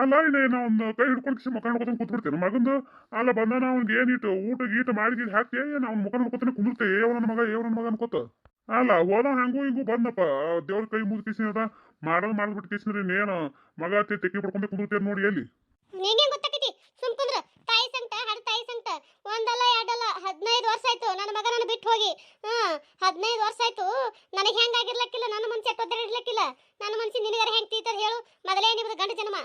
ಅಲ್ಲ ಇನ್ನೇನು ಒಂದು ಕೈ ಹಿಡ್ಕೊಂಡು ಕಿಸಿ ಮುಖ ನೋಡ್ಕೊತಾನೆ ಕೂತ್ಬಿಡ್ತೇನೆ. ಮಗಂದು, ಅಲ್ಲ, ಬಂದಾನ, ಅವ್ನಿಗೆ ಏನಿಟ್ಟು ಊಟ ಗೀಟ ಮಾಡಿ ಹಾಕ್ತಿ? ಏನು, ಅವ್ನ ಮುಖ ನೋಡ್ಕೊತಾನೆ ಕುಂದಿರ್ತೆ ಏವ ನನ್ನ ಮಗ ಏವ ನನ್ನ ಮಗ ಅನ್ಕೋತ. ಅಲ್ಲ ಹೋದ ಹಂಗೂ ಹಿಂಗೂ ಬಂದಪ್ಪ. ದೇವ್ರ ಕೈ ಮುಗಿದ ಕಿಸಿನ ಅದ. ಮಾಡೋದು ಮಾಡಿದ್ಬಿಟ್ಟು ಕಿಸಿನ ರೀ ಮಗ ಅತ್ತೆ ತೆಕ್ಕಿ ಬಿಡ್ಕೊಂಡು ಕುಂದಿರ್ತೇನೆ ನೋಡಿ ಎಲ್ಲಿ? ನಿಂಗೆ ಗೊತ್ತಾಕೈತಿ? ಸುಮ್ ತಾಯಿ ಸಂಕಟ ತಾಯಿ ಸಂಕಟ. ಒಂದಲ್ಲ, ಎರಡಲ್ಲ, ಹದಿನೈದು ವರ್ಷ ಆಯ್ತು ನನ್ನ ಮಗ ನನ್ನ ಬಿಟ್ಟು ಹೋಗಿ. ಹಾ ಹದಿನೈದು ವರ್ಷ ಆಯ್ತು. ನನಗೆ ಹೆಂಗಾಗಿರ್ಲಕ್ಕಿಲ್ಲ ನನ್ನ ಮನ್ಸಿ ಎಟ್ಟೊದ್ದಿರ್ಲಿಕ್ಕಿಲ್ಲ ನನ್ನ ಮನ್ಸಿ ನಿನಗಾರ ಹೆಂಗ್ ತೀತದ ಹೇಳು. ಮೊದಲೇ ನಿಮ್ದು ಗಂಡ ಜನ್ಮ.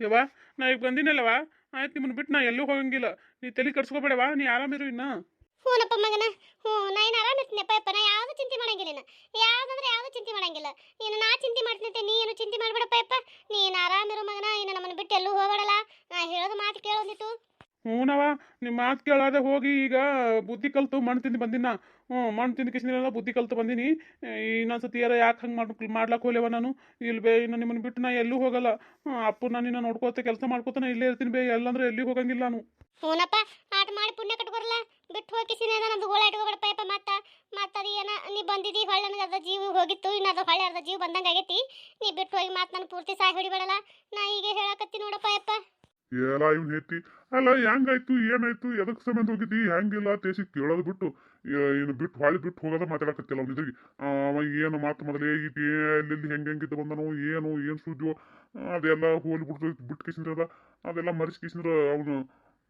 ಯವ್ವ, ನಾ ಈಗ ಬಂದಿನಲ್ಲವ ಆಯ್ತು ನಿಮ್ಮನ್ನ ಬಿಟ್ಟು ನಾ ಎಲ್ಲೂ ಹೋಗಂಗಿಲ್ಲ. ನೀ ತಲೆ ಕಟ್ಸ್ಕೊಬೇಡವ ನೀ ಆರಾಮಿರು ಇನ್ನ. ಹ್ಞೂನಪ್ಪ ಮಗನ, ಹ್ಞೂ, ನಾ ಏನು ಆರಾಮ ಇರ್ತೀನಪ್ಪ ಯಪ್ಪ, ನಾ ಯಾವುದು ಚಿಂತೆ ಮಾಡಂಗಿಲ್ಲ ಯಾವುದಂದ್ರೆ ಯಾವುದು ಚಿಂತೆ ಮಾಡಂಗಿಲ್ಲ. ನೀನು ನಾ ಚಿಂತೆ ಮಾಡ್ತೀನಿ ನೀ ಏನು ಚಿಂತೆ ಮಾಡಬೇಡಪ್ಪ ಯಪ್ಪ. ನೀನು ಆರಾಮಿರು ಮಗನ, ಇನ್ನು ನಮ್ಮನ್ನು ಬಿಟ್ಟು ಎಲ್ಲೂ ಹೋಗಬೇಡಲ್ಲ. ನಾ ಹೇಳೋದು ಮಾತು ಕೇಳೋದಿತ್ತು ಹ್ಞೂನವ ನಿಮ್ಮ ಮಾತು ಕೇಳಾದೆ ಹೋಗಿ ಈಗ ಬುದ್ಧಿ ಕಲ್ತು ಮಣ್ಣು ತಿಂದು ಬಂದಿನ ಹ್ಞೂ, ಮಣ್ಣು ತಿಂದು ಕಿಸಿನೆಲ್ಲ ಬುದ್ಧಿ ಕಲ್ತು ಬಂದೀನಿ. ಇನ್ನೊಂದ್ಸತಿ ಯಾರ ಯಾಕೆ ಹಂಗೆ ಮಾಡ್ ಮಾಡ್ಲಕ್ಕೆ ಹೋಲೇವ ನಾನು? ಇಲ್ಲಿ ಬೇ, ಇನ್ನು ನಿಮ್ಮನ್ನು ಬಿಟ್ಟು ನಾ ಎಲ್ಲೂ ಹೋಗಲ್ಲ. ಅಪ್ಪು ನಾನು ನಿನ್ನ ನೋಡ್ಕೋತ ಕೆಲಸ ಮಾಡ್ಕೋತ ನಾ ಇಲ್ಲೇ ಇರ್ತೀನಿ ಬೇ, ಎಲ್ಲಂದ್ರೆ ಎಲ್ಲಿ ಹೋಗಂಗಿಲ್ಲ ನಾನು. ಹ್ಞೂನಪ್ಪ ಆಟ ಮಾಡಿ ಪುಣ್ಯ ಕಟ್ಕೊರಲ್ಲ ಬಿಟ್ಟು ಹೋಗಿ ಕಿಸಿನ ನಮ್ದು ಗೋಳ ಇಟ್ಕೊಬೇಡಪ್ಪ ಯಪ್ಪ ಮತ್ತ. ಮತ್ತ ಅದು ಏನ, ನೀ ಬಂದಿದ್ದಿ ಹೊಳ್ಳಿ ನನಗೆ ಅರ್ಧ ಜೀವ ಹೋಗಿತ್ತು, ಇನ್ನು ಅದು ಹೊಳ್ಳಿ ಅರ್ಧ ಜೀವ ಬಂದಂಗೆ ಆಗೈತಿ ನೀ ಬಿಟ್ಟು ಹೋಗಿ ಮಾತು ನಾನು ಪೂರ್ತಿ ಸಾಯ್ ಹೊಡಿಬೇಡಲ್ಲ. ನಾ ಈಗ ಹೇಳಕತ್ತಿ ನೋಡಪ್ಪ ಯಪ್ಪ. ಎಲ್ಲ ಇವ್ನು ಹೆತ್ತಿ ಅಲ್ಲ, ಹೆಂಗಾಯ್ತು, ಏನಾಯ್ತು? ಎದಕ್ ಸಂಬಂಧ ಹೋಗಿದ್ದಿ? ಹೆಂಗಿಲ್ಲ ತೇಸಿ ಕೇಳೋದು ಬಿಟ್ಟು ಇನ್ನು ಬಿಟ್ಟು ಹಾಳಿ ಬಿಟ್ಟು ಹೋಗೋದ ಮಾತಾಡಕತ್ತಿಲ್ಲ ಅವ್ನ ಇದ್ರಿಗೆ ಅವ ಏನು ಮಾತು ಮೊದಲೇ ಹೇಗಿದ್ದಿ ಅಲ್ಲಿ ಹೆಂಗೆ ಹೆಂಗಿದ್ದ ಬಂದನು, ಏನು ಏನು ಸುದ್ದಿಯೋ, ಅದೆಲ್ಲ ಹೋಲಿ ಬಿಟ್ಟು ಬಿಟ್ಟು ಕಿಸಿಂದ್ರದ ಅದೆಲ್ಲ ಮರಿಸಿ ಕಿಸಿಂದ್ರ ಅವನು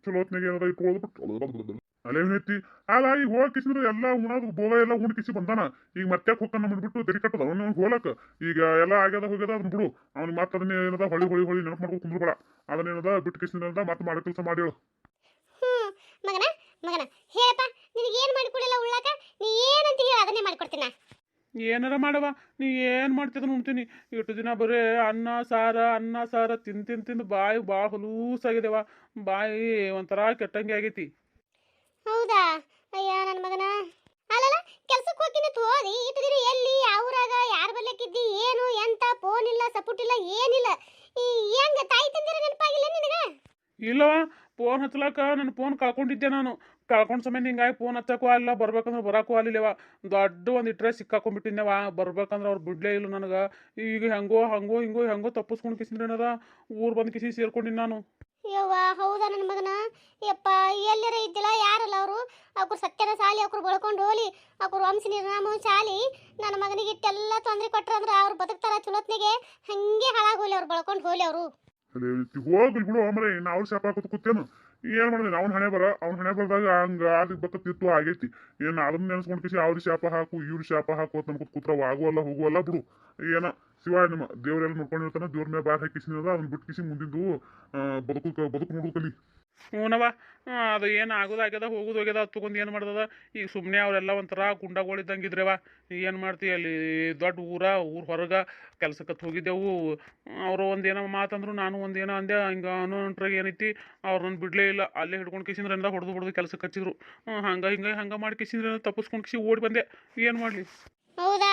ಚಲೋ ಹೊತ್ನಾಗ ಏನದ ಇಟ್ಕೊಳ್ಳೋದು ಬಿಟ್ಟು ಅಲ್ಲೇ ಐತಿ ಅಲ್ಲ ಈಗ ಹೋಗಿ ಕಿಸಿಂದ್ರ ಎಲ್ಲ ಉಣೋದು ಬೋಗ ಎಲ್ಲ ಉಣ್ ಕಿಸಿ ಬಂದಾನ. ಈಗ ಮತ್ತೆ ಹೋಗ್ತಾನ ನಮ್ಮನ್ ದರಿ ತೆರಿ ಕಟ್ಟದ. ಅವ್ನ ಹೋಲಕ್. ಈಗ ಎಲ್ಲ ಆಗ್ಯದ ಹೋಗ್ಯದ ಅದನ್ನ ಬಿಡು. ಅವ್ನ ಮತ್ತೆ ಅದನ್ನ ಏನದ ಹೊಳಿ ಹೊಳಿ ಹೊಳಿ ನೆನಪು ಮಾಡ್ಕೊಂಡು ಕುಂದ್ರಬೇಡ. ಅದನ್ನೇನದ ಬಿಟ್ಟು ಕಿಸಿನಿಂದ ಮತ್ತೆ ಮಾಡೋ ಕೆಲಸ ಮಾಡಿ ಹೇಳು. ಮಗನ ಮಗನ ಹೇಳಪ್ಪ ನಿನಗೆ ಏನು ಮಾಡಿಕೊಡಿಲ್ಲ ಉಳ್ಳಾಕ? ನೀ ಏನಂತ ಹೇಳಿ ಅದನ್ನೇ ಮಾಡ್ಕೊಡ್ತೀನಿ. ಏನಾರ ಮಾಡವ ನೀ ಏನು ಮಾಡ್ತಿದ್ರು ಉಣ್ತೀನಿ. ಇಷ್ಟು ದಿನ ಬರೀ ಅನ್ನ ಸಾರ ಅನ್ನ ಸಾರ ತಿಂದು ತಿಂದು ತಿಂದು ಬಾಯಿ ಭಾಳ ಹೊಲೂಸಾಗಿದೆವ ಬಾಯಿ ಒಂಥರ ಕೆಟ್ಟಂಗೆ ಆಗೈತಿ. ಹೌದಾ? ಅಯ್ಯ ನನ್ನ ಮಗನ. ಅಲ್ಲಲ್ಲ ಕೆಲ್ಸಕ್ಕೆ ಹೋಗ್ತೀನಿ ಹೋದಿ ಇಟ್ಟು ಎಲ್ಲಿ? ಎಲ್ಲಿ ಯಾವ್ರಾಗ ಯಾರ ಬರ್ಲಿಕ್ಕಿದ್ದಿ? ಏನು? ಎಂತ? ಫೋನ್ ಇಲ್ಲ ಸಪೋರ್ಟ್ ಇಲ್ಲ, ಏನಿಲ್ಲ. ಈ ಹೆಂಗ ತಾಯಿ ತಂದಿರ ನೆನಪಾಗಿಲ್ಲ ನಿನಗ? ಇಲ್ಲವ ಫೋನ್ ಹಚ್ಲಾಕ ನನ್ನ ಫೋನ್ ಕಳ್ಕೊಂಡಿದ್ದೆ ನಾನು. ಕಳ್ಕೊಂಡ್ ಸಮಯ ಹಿಂಗಾಗಿ ಫೋನ್ ಹಚ್ಚಕ್ಕೂ ಅಲ್ಲ, ಬರ್ಬೇಕಂದ್ರೆ ಬರೋಕ್ಕೂ ಅಲ್ಲಿಲ್ಲವ ದೊಡ್ಡ ಒಂದು ಇಟ್ರೆ ಸಿಕ್ಕಾಕೊಂಡ್ಬಿಟ್ಟಿದ್ದೆವ ಬರ್ಬೇಕಂದ್ರೆ ಅವ್ರು ಬಿಡ್ಲೇ ಇಲ್ಲ ನನಗೆ. ಈಗ ಹೆಂಗೋ, ಹಂಗೋ, ಹಿಂಗೋ, ಹೆಂಗೋ ತಪ್ಪಿಸ್ಕೊಂಡು ಕಿಸಿದ್ರೆ ಏನದ ಊರು ಬಂದು ಕಿಸಿ ಸೇರ್ಕೊಂಡಿನಿ ನಾನು. ಯವ್ವ, ಹೌದಾ ನನ್ನ ಮಗನ? ಯಪ್ಪ, ಎಲ್ಲರ ಇದ್ದಿಲ್ಲ? ಯಾರಲ್ಲ ಅವರು? ಅವ್ರು ಸತ್ಯನ ಸಾಲಿ ಅವ್ರು ಬಳ್ಕೊಂಡು ಹೋಲಿ. ಅವ್ರ ವಂಶ ನಿರ್ನಾಮ ಸಾಲಿ ನನ್ನ ಮಗನಿಗೆ ಇಟ್ಟೆಲ್ಲ ತೊಂದರೆ ಕೊಟ್ರಂದ್ರೆ ಅವ್ರು ಬದುಕ್ತಾರ ಚಲೋತ್ನಿಗೆ? ಹಂಗೆ ಹಾಳಾಗೋಲಿ ಅವ್ರು, ಬಳ್ಕೊಂಡು ಹೋಲಿ ಅವರು. ಹೋಗ್ಲಿ ಬಿಡು, ಅಮ್ರೆ. ನಾ ಶಾಪ ಕೂತೇನು. ಏನ್ ಮಾಡಿದೆ? ಅವ್ನ ಹಣೆ ಬರ, ಅವ್ನ ಹಣೆ ಬರ್ದಾಗ ಹಂಗ ಆಗಿ ಬಕ್ಕತ್ತಿತ್ತು ಆಗೈತಿ. ಏನ್ ಅದನ್ನ ನೆನ್ಸ್ಕೊಂಡ್ ಕಿಸಿ ಅವ್ರ ಶಾಪ ಹಾಕು, ಇವ್ರ ಶಾಪ ಹಾಕು ಅಂತ ನಮ್ಗೆ ಕೂತ್ರ ಆಗುವಲ್ಲ ಹೋಗುವಲ್ಲ ಬಿಡು. ಏನ ಶಿವ ನಿಮ್ಮ ದೇವರೆಲ್ಲ ನೋಡ್ಕೊಂಡಿರ್ತಾನ, ದೇವ್ರ ಮೇಲೆ ಬಾರ್ ಹಾಕಿಸಿದ ಅದನ್ನ ಬಿಟ್ಟು ಕಿಸಿ ಮುಂದಿಂದು ಬದುಕು ಬದುಕು ನೋಡು ಕಲಿ. ಹ್ಞೂನವ ಅದು ಏನು ಆಗೋದಾಗ್ಯದ ಹೋಗೋದು ಹೋಗ್ಯದ ಅದು ತೊಗೊಂಡು ಏನು ಮಾಡ್ದದ? ಈಗ ಸುಮ್ಮನೆ ಅವರೆಲ್ಲ ಒಂಥರ ಗುಂಡಗಳಿದ್ದಂಗೆ ಇದ್ರೇವ ಏನು ಮಾಡ್ತೀವಿ ಅಲ್ಲಿ ದೊಡ್ಡ ಊರ ಊರ ಹೊರಗೆ ಕೆಲಸಕ್ಕೆ ಹೋಗಿದ್ದೆವು. ಅವರು ಒಂದೇನೋ ಮಾತಂದ್ರು ನಾನು ಒಂದೇನೋ ಅಂದೆ, ಹಿಂಗೆ ಅನ್ನೋಂಟ್ರಾಗ ಏನೈತಿ ಅವ್ರನ್ನ ಬಿಡಲೇ ಇಲ್ಲ. ಅಲ್ಲೇ ಹಿಡ್ಕೊಂಡು ಕಿಸಿಂದ್ರಿಂದ ಹೊಡೆದು ಹೊಡೆದು ಕೆಲಸಕ್ಕೆ ಹಚ್ಚಿದ್ರು. ಹಂಗೆ ಹಿಂಗೆ ಹಂಗೆ ಮಾಡಿ ಕಿಸಿಂದ್ರ ತಪ್ಪಿಸ್ಕೊಂಡು ಕಿಸಿ ಓಡಿ ಬಂದೆ. ಏನು ಮಾಡಲಿ? ಹೌದಾ?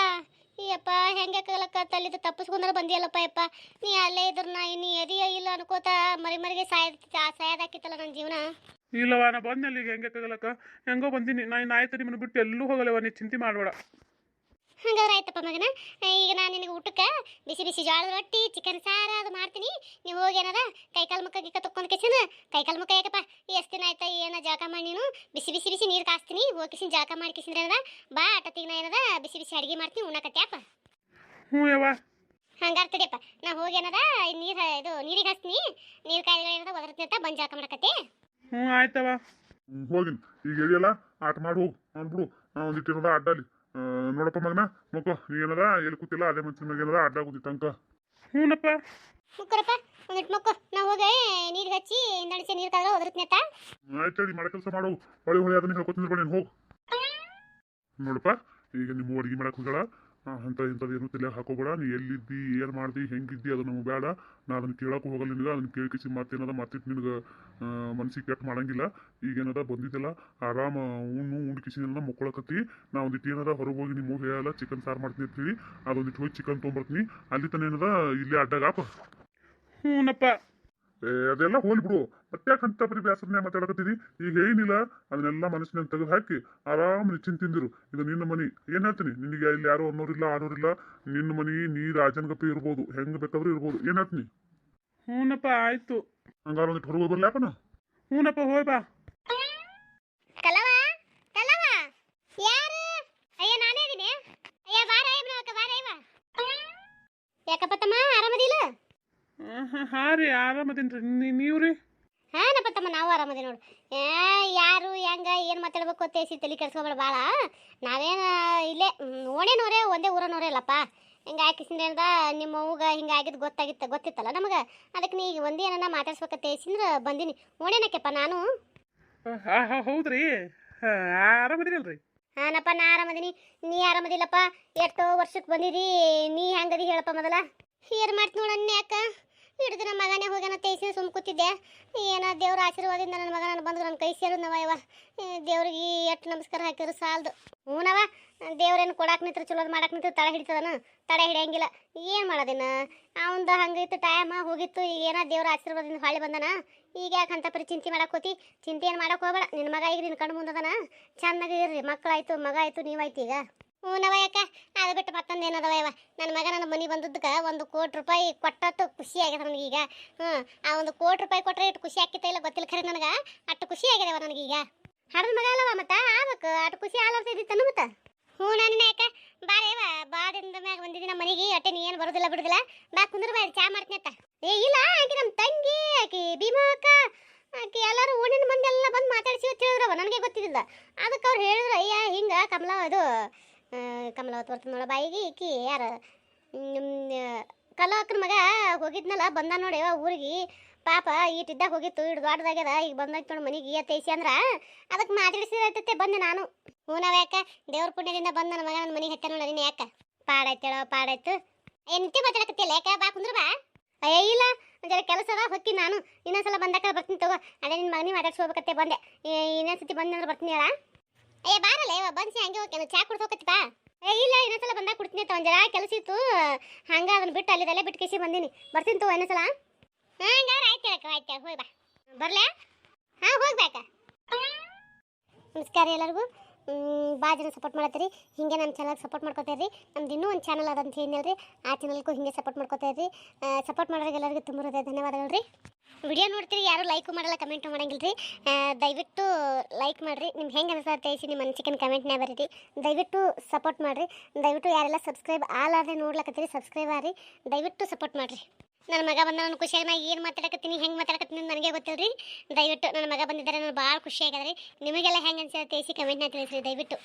ಯಪ್ಪ ಹೆಂಗೆ ಕಲಕ್ಕ ತಲ್ಲಿದ್ದು ತಪ್ಪಿಸ್ಕೊಂಡ್ರೆ ಬಂದಿಯಲ್ಲಪ್ಪ ಯಪ್ಪ. ನೀ ಅಲ್ಲೇ ಇದ್ರ ನಾ ನೀ ಎದಿಯ ಇಲ್ಲ ಅನ್ಕೋತ ಮರಿ ಮರಿಗೆ ಸಾಯದ ಸಾಯದಾಕಿತ್ತಲ್ಲ ನನ್ನ ಜೀವನ? ಇಲ್ಲವ ನಾ ಬಂದೆ ಹೆಂಗೆ ಕಗಲಕ್ಕ ಹೆಂಗೋ ಬಂದಿನಿ. ನಾ ಆಯ್ತು ನಿಮ್ಮನ್ನು ಬಿಟ್ಟು ಎಲ್ಲೂ ಹೋಗಲ್ಲವ ನೀ ಚಿಂತೆ ಮಾಡಬೇಡ. ಹಂಗಾದ್ರೆ ಆಯ್ತಪ್ಪ ಮಗನ ಈಗ ನಾನು ನಿನಗೆ ಊಟಕ್ಕೆ ಬಿಸಿ ಬಿಸಿ ಜೋಳದ ರೊಟ್ಟಿ ಚಿಕನ್ ಸಾರ ಅದು ಮಾಡ್ತೀನಿ. ನೀವು ಹೋಗಿ ಏನದ ಕೈಕಾಲು ಮುಖ ಗಿಕ್ಕ ತಕ್ಕೊಂಡು ಕಿಸಿನ ಕೈಕಾಲು ಮುಖ ಯಾಕಪ್ಪ? ಎಷ್ಟು ದಿನ ಆಯ್ತಾ ಏನ ಜಳಕ ಮಾಡಿ ನೀನು? ಬಿಸಿ ಬಿಸಿ ಬಿಸಿ ನೀರು ಕಾಸ್ತೀನಿ. ಹೋಗಿ ಕಿಸಿನ ಜಳಕ ಮಾಡಿ ಕಿಸಿದ್ರೆ ಏನದ? ಬಾ ಅಟತ್ತಿಗೆ ನಾ ಏನದ? ಬಿಸಿ ಬಿಸಿ ಅಡಿಗೆ ಮಾಡ್ತೀನಿ ಉಣ್ಣಕತ್ಯಾಪ ಹ್ಞೂ ಯವ್ವ. ಹಂಗಾರ್ ತಡಿಯಪ್ಪ ನಾ ಹೋಗಿ ಏನದ ನೀರು ಇದು ನೀರಿಗೆ ಹಾಸ್ತೀನಿ. ನೀರು ಕಾಯಿಗಳು ಏನದ ಒದರ್ತೀನಿ ಅಂತ ಬಂದು ಜಳಕ ಮಾಡಕತ್ತೆ. ಹ್ಞೂ ಆಯ್ತವ ಹೋಗಿನ್. ಈಗ ಹೇಳಿಯಲ್ಲ ಆಟ ಮಾಡಿ ಹೋಗು. ಅವ್ನು ಬಿಡು ಒಂದಿಟ್ಟು ಏನದ ಅಡ್ಡಲ್ಲಿ ಆ, ನೋಡಪ್ಪ ಮಗನ ಮಕ್ಕೋ ಏನದ ಎಲ್ಲಿ ಕೂತಿಲ್ಲ ಅದೇ ಮನ್ಸಿನ ಮ್ಯಾಗ ಏನದ ಅಡ್ಡ ಕೂತಿತ್ತು ಅಂಕ. ಹ್ಞೂನಪ್ಪ ಮುಕ್ಕರಪ್ಪ ಒಂದಿಟ್ಟು ಮಕ್ಕೋ. ನಾ ಹೋಗಿ ನೀರು ಹಚ್ಚಿ ನಡಿಸಿ ನೀರು ಕಾದ್ರೆ ಒದರ್ತೀನಿ ಅಂತ ಆಯ್ತು ಹೇಳಿ ಮಾಡೋ ಕೆಲಸ ಮಾಡು. ಹೊಳಿ ಹೊಳಿ ಅದನ್ನ ಹೇಳ್ಕೊತೀನಿ ಹೋಗಿ. ನೋಡಪ್ಪ ಈಗ ನಿಮ್ಮ ಅಡುಗೆ ಮಾಡಕ್ ಹೋಗಳ ಅಂತ ಏನು ತಲೆ ಹಾಕೋಬೇಡ. ನೀ ಎಲ್ಲಿದ್ದಿ, ಏನು ಮಾಡ್ದಿ, ಹೆಂಗಿದ್ದಿ ಅದು ನಮಗೆ ಬೇಡ. ನಾ ಅದನ್ನು ಕೇಳೋಕೆ ಹೋಗಲ್ಲ ನಿನಗೆ. ಅದನ್ನ ಕೇಳ್ಕಿಸಿ ಮತ್ತೇನದ ಮತ್ತಿಟ್ಟು ನಿನಗೆ ಮನ್ಸಿಗೆ ಕೆಟ್ಟ ಮಾಡಂಗಿಲ್ಲ. ಈಗೇನದ ಬಂದಿದ್ದಲ್ಲ ಆರಾಮ ಉಣ್ಣು ಉಂಡ್ಕಿಸಿನ ಮುಕ್ಕೊಳಕತ್ತಿ. ನಾ ಒಂದಿಟ್ಟು ಏನದ ಹೊರಗೆ ಹೋಗಿ ನಿಮ್ಮ ಹೇಳಲ್ಲ ಚಿಕನ್ ಸಾರು ಮಾಡ್ತೀನಿ ಹೇಳಿ ಅದೊಂದಿಟ್ಟು ಹೋಗಿ ಚಿಕನ್ ತೊಗೊಂಬರ್ತೀನಿ ಅಲ್ಲಿ ತನ ಏನದ ಇಲ್ಲೇ ಅಡ್ಡಾಗಪ್ಪ ಹ್ಞೂನಪ್ಪ ಏ, ಅದೆಲ್ಲ ಹೋಲ್ ಬಿಡು. ಮತ್ತೆ ಅಂತ ಬರೀ ಬ್ಯಾಸರನೆ ಮಾತಾಡಕತ್ತೀರಿ. ಈಗ ಏನಿಲ್ಲ ಅದನ್ನೆಲ್ಲ ಮನಸ್ಸಿನ ತೆಗೆದು ಹಾಕಿ ಆರಾಮ್ ನಿಶ್ಚಿಂತ ತಿಂದಿರು. ಇದು ನಿನ್ನ ಮನಿ ಏನ್ ಹೇಳ್ತೀನಿ? ನಿನಗೆ ಇಲ್ಲಿ ಯಾರು ಅನ್ನೋರಿಲ್ಲ ಆಡೋರಿಲ್ಲ. ನಿನ್ನ ಮನಿ ನೀ ರಾಜನ್ ಗಪ್ಪಿ ಇರ್ಬೋದು. ಹೆಂಗ್ ಬೇಕಾದ್ರೂ ಇರ್ಬೋದು. ಏನ್ ಹೇಳ್ತೀನಿ? ಹ್ಞೂನಪ್ಪ ಆಯ್ತು. ಹಂಗಾರ ಒಂದಿಟ್ಟು ಹೊರಗೆ ಬರ್ಲ್ಯಾಪನ ಹ್ಞೂನಪ್ಪ ಹೋಯ್ ಬಾ. ಕಲವ ಕಲವ ಯಾರು? ಅಯ್ಯ ನಾನೇ ಇದೀನಿ. ಅಯ್ಯ ಬಾರ ಬಾರ. ಯಾಕಪ್ಪ ಹಾಂ ರೀ ಆರಾಮದೇನ್ರಿ ನೀವು ರೀ ಹಾ ನಪ್ಪ ತಮ್ಮ ನಾವು ಆರಾಮದಿ ನೋಡು. ಏ ಯಾರು ಹೆಂಗ ಏನು ಮಾತಾಡ್ಬೇಕು ಅಂತ ಹೇಸಿ ತಲೆ ಕೆಡ್ಸ್ಕೊಬೇಡ ಭಾಳ ನಾವೇನು ಇಲ್ಲೇ ಓಣೇನೋರೇ ಒಂದೇ ಊರನೋರೇ ಅಲ್ಲಪ್ಪ ಹಿಂಗೆ ಹಾಕಿಸಿಂದ ನಿಮ್ಮ ಅವ್ಗ ಹಿಂಗೆ ಆಗಿದ್ದು ಗೊತ್ತಾಗಿತ್ತು ಗೊತ್ತಿತ್ತಲ್ಲ ನಮಗೆ? ಅದಕ್ಕೆ ನೀ ಒಂದೇ ಏನನ್ನ ಮಾತಾಡ್ಸ್ಬೇಕ ತೇಸಿಂದ್ರ ಬಂದೀನಿ. ನೋಡೇನಕ್ಕೆಪ್ಪ ನಾನು. ಹೌದು ಹೌದ್ರಿ. ಆರಾಮದಿರಲ್ರಿ? ಹಾನಪ್ಪ ನಾ ಆರಾಮದೀನಿ. ನೀ ಆರಾಮದಿಲ್ಲಪ್ಪ. ಎಷ್ಟೋ ವರ್ಷಕ್ಕೆ ಬಂದಿದಿ ನೀ ಹೆಂಗದಿ ಹೇಳಪ್ಪ ಮೊದಲ. ಏನು ಮಾಡ್ತು ನೋಡಣ್ಣ ಯಾಕ ಹಿಡಿದು ನಮ್ಮ ಮಗನೇ ಹೋಗ್ಯಾನ ತೇಸಿ ಸುಮ್ ಕೂತಿದ್ದೆ. ಏನ ದೇವ್ರ ಆಶೀರ್ವಾದದಿಂದ ನನ್ನ ಮಗ ನಾನು ಬಂದು ನನ್ನ ಕೈ ಸೇರಿದ್ನವ ಇವ. ದೇವ್ರಿಗೆ ಎಷ್ಟು ನಮಸ್ಕಾರ ಹಾಕಿದ್ರು ಸಾಲದು. ಹ್ಞೂನವ ದೇವ್ರೇನು ಕೊಡಕ್ಕೆ ನಿಂತ್ರು ಚಲೋದು ಮಾಡಕ್ಕೆ ನಿಂತ್ರು ತಡ ಹಿಡಿತದನ? ತಡೆ ಹಿಡಿಯಂಗಿಲ್ಲ. ಏನು ಮಾಡೋದಿನ ಅವಂದು ಹಂಗಿತ್ತು ಟೈಮ್ ಹೋಗಿತ್ತು ಈಗ ಏನೋ ದೇವ್ರ ಆಶೀರ್ವಾದದಿಂದ ಹಳ್ಳಿ ಬಂದನ? ಈಗ ಯಾಕೆ ಅಂತ ಪರಿ ಚಿಂತೆ ಮಾಡಕ್ ಹೋತಿ? ಚಿಂತೆ ಏನು ಮಾಡಕ್ಕೆ ಹೋಗಬೇಡ. ನಿನ್ನ ಮಗ ಈಗ ನಿನ್ನ ಕಣ್ಣು ಮುಂದದನ? ಚೆನ್ನಾಗಿ ಇರ್ರಿ ಮಕ್ಕಳಾಯ್ತು ಮಗ ಆಯ್ತು ನೀವಾಯ್ತು ಈಗ. ಹ್ಞೂ ನವ ಅದು ಬಿಟ್ಟು ಮತ್ತೊಂದು ಏನದವ ಯವ ನನ್ನ ಮಗ ನನ್ನ ಮನೆ ಬಂದದ್ದಕ್ಕೆ ಒಂದು ಕೋಟಿ ರೂಪಾಯಿ ಕೊಟ್ಟತ್ತು ಖುಷಿ ಆಗ್ಯದ ನನಗೀಗ ಹ್ಞೂ ಆ ಒಂದು ಕೋಟಿ ರೂಪಾಯಿ ಕೊಟ್ಟರೆ ಇಟ್ಟು ಖುಷಿ ಆಗ್ತಿತ್ತ ಇಲ್ಲ ಗೊತ್ತಿಲ್ಲ ಖರೆ ನನಗೆ? ಅಷ್ಟು ಖುಷಿ ಆಗ್ಯದವ ನನಗೀಗ ಹಡದ ಮಗ ಅಲ್ಲವ ಮತ್ತೆ? ಆಗ್ಬೇಕು ಅಷ್ಟು ಖುಷಿ ಆಲೋರ್ತಿದ್ದಿತ್ತನು ಮತ್ತೆ? ಹ್ಞೂ ನನ್ನ ಯಾಕ? ಬಾರೇವ ಬಾದಿಂದ ಮ್ಯಾಗ ಬಂದಿದ್ದೀನಿ ನಮ್ಮ ಮನೆಗೆ. ಅಟ್ಟೆ ನೀ ಏನು ಬರೋದಿಲ್ಲ ಬಿಡುದಿಲ್ಲ. ಬಾ ಕುಂದ್ರ ಬಾ ಚಾ ಮಾಡ್ತೀನಿ ಅತ್ತ. ಏ ಇಲ್ಲ ಆಕಿ ನಮ್ಮ ತಂಗಿ, ಆಕಿ ಅಕ್ಕ ಆಕಿ ಎಲ್ಲರೂ ಓಣಿನ ಮಂದಿ ಎಲ್ಲ ಬಂದು ಮಾತಾಡಿಸಿ ಅಂತ ಹೇಳಿದ್ರವ. ನನಗೆ ಗೊತ್ತಿದ್ದಿಲ್ಲ. ಅದಕ್ಕೆ ಅವ್ರು ಹೇಳಿದ್ರು, ಅಯ್ಯ ಹಿಂಗೆ ಕಮಲ ಅದು ಕಮಲಾವತ್ ಬರ್ತದೆ ನೋಡ ಬಾಯಿಗೆ ಈಕಿ ಯಾರು? ಕಲಾಕನ ಮಗ ಹೋಗಿದ್ನಲ್ಲ ಬಂದ ನೋಡಿ ಊರಿಗೆ. ಪಾಪ ಈಟಿದ್ದಾಗ ಹೋಗಿತ್ತು ಇಡ್ ಈಗ ಬಂದೈತೆ ನೋಡಿ ಮನೆಗೆ ತೈಸಿ ಅಂದ್ರ. ಅದಕ್ಕೆ ಮಾತಾಡಿಸಿರತೈತೆ ಬಂದೆ ನಾನು. ಹ್ಞೂ ನಾವು ಯಾಕ? ದೇವ್ರ ಪುಣ್ಯದಿಂದ ಬಂದ ನನ್ನ ಮಗ ನನ್ನ ಮನೆಗೆ ಹತ್ತ ನೋಡ ನೀನು ಯಾಕ? ಹೇಳೋ ಪಾಡಾಯ್ತು. ಏ, ನಿಂತೆ ಮಾತಾಡಕತ್ತಿಲ್ಲ ಯಾಕ? ಬಾ, ಕುಂದ್ರ ಬಾ. ಅಯ್ಯ ಇಲ್ಲ ಜರ ಕೆಲಸ ಅದ ಹೊಕ್ಕಿ ನಾನು. ಇನ್ನೊಂದ್ಸಲ ಬಂದಾಗ ಬರ್ತೀನಿ ತಗೋ. ಅದೇ ನಿನ್ನ ಮಗನಿಗೆ ಮಾತಾಡ್ಸಿ ಹೋಗ್ಬೇಕತ್ತೆ ಬಂದೆ ಇನ್ನೊಂದ್ಸತಿ ಬಂದೆ ಅಂದ್ರೆ ಬರ್ತೀನಿ ಹೇಳ. ಅಯ್ಯ ಬಾರಲ್ಲ ಬನ್ಸಿ ಹಂಗೆ ಹೋಗ್ತೇನೆ ಚಾ ಕುಡ್ಸೋಕತ್ತಿಪಾ ಏ, ಇಲ್ಲ ಇನ್ನೊಂದ್ಸಲ ಬಂದಾಗ ಕುಡ್ತೀನಿ ಅಂತ ಒಂದ್ ಕೆಲಸ ಇತ್ತು ಹಂಗ ಅದನ್ನ ಬಿಟ್ಟು ಅಲ್ಲಿದಲ್ಲೇ ಬಿಟ್ಟು ಕೇಸಿ ಬಂದೀನಿ. ಬರ್ತೀನಿ ತಗೋ ಇನ್ನೊಂದ್ಸಲ ಹಂಗಾರ ಆಯ್ತು ಹೇಳಕ್ಕ ಆಯ್ತು ಹೋಗಿ ಬಾ. ಬರ್ಲ್ಯಾ ಹಾಂ, ಹೋಗ್ಬೇಕಾ. ನಮಸ್ಕಾರ ಎಲ್ಲರಿಗೂ. ಭಾಳ ಜನ ಸಪೋರ್ಟ್ ಮಾಡತ್ತೀರಿ. ಹಿಂಗೆ ನಮ್ಮ ಚಾನಲ್ಗೆ ಸಪೋರ್ಟ್ ಮಾಡ್ಕೊತೀರಿ. ನಮ್ದು ಇನ್ನೂ ಒಂದು ಚಾನಲ್ ಅದಂತ ಹೇಳಿರಿ ಆ ಚಾನಲ್ಗೂ ಹಿಂಗೆ ಸಪೋರ್ಟ್ ಮಾಡ್ಕೊತೀರಿ. ಸಪೋರ್ಟ್ ಮಾಡೋರಿಗೆ ಎಲ್ಲರಿಗೂ ತುಂಬ ಧನ್ಯವಾದಗಳು ರೀ ವಿಡಿಯೋ ನೋಡ್ತೀರಿ, ಯಾರು ಲೈಕು ಮಾಡಲ್ಲ ಕಮೆಂಟು ಮಾಡಂಗಿಲ್ಲ ರೀ ದಯವಿಟ್ಟು ಲೈಕ್ ಮಾಡಿರಿ. ನಿಮ್ಗೆ ಹೆಂಗೆ ಅನಿಸುತ್ತೆ ತಿಳಿಸಿ, ನಿಮ್ಮ ಅನಿಸಿಕೆನ ಕಮೆಂಟ್ನಾಗ ಬರೀರಿ. ದಯವಿಟ್ಟು ಸಪೋರ್ಟ್ ಮಾಡಿರಿ. ದಯವಿಟ್ಟು ಯಾರೆಲ್ಲ ಸಬ್ಸ್ಕ್ರೈಬ್ ಆಲಾದ್ರೆ ನೋಡ್ಲಕತ್ತೀರಿ ಸಬ್ಸ್ಕ್ರೈಬ್ ಆರಿ ದಯವಿಟ್ಟು ಸಪೋರ್ಟ್ ಮಾಡಿರಿ. ನನ್ನ ಮಗ ಬಂದ ನಾನು ಖುಷಿಯಾಗಿ ಏನು ಮಾತಾಡಕತ್ತೀನಿ, ಹೆಂಗೆ ಮಾತಾಡಕತ್ತೀನಿ ನನಗೆ ಗೊತ್ತಿಲ್ಲ ರೀ ದಯವಿಟ್ಟು ನನ್ನ ಮಗ ಬಂದಿದ್ದಾರೆ, ನಾನು ಭಾಳ ಖುಷಿ ಆಗ್ಯದ ರೀ ನಿಮಗೆಲ್ಲ ಹೆಂಗೆ ಅನ್ಸಿರುತ್ತೆ ತಿಳಿಸಿ ಕಮೆಂಟ್ನ ತಿಳಿಸ್ರಿ, ದಯವಿಟ್ಟು.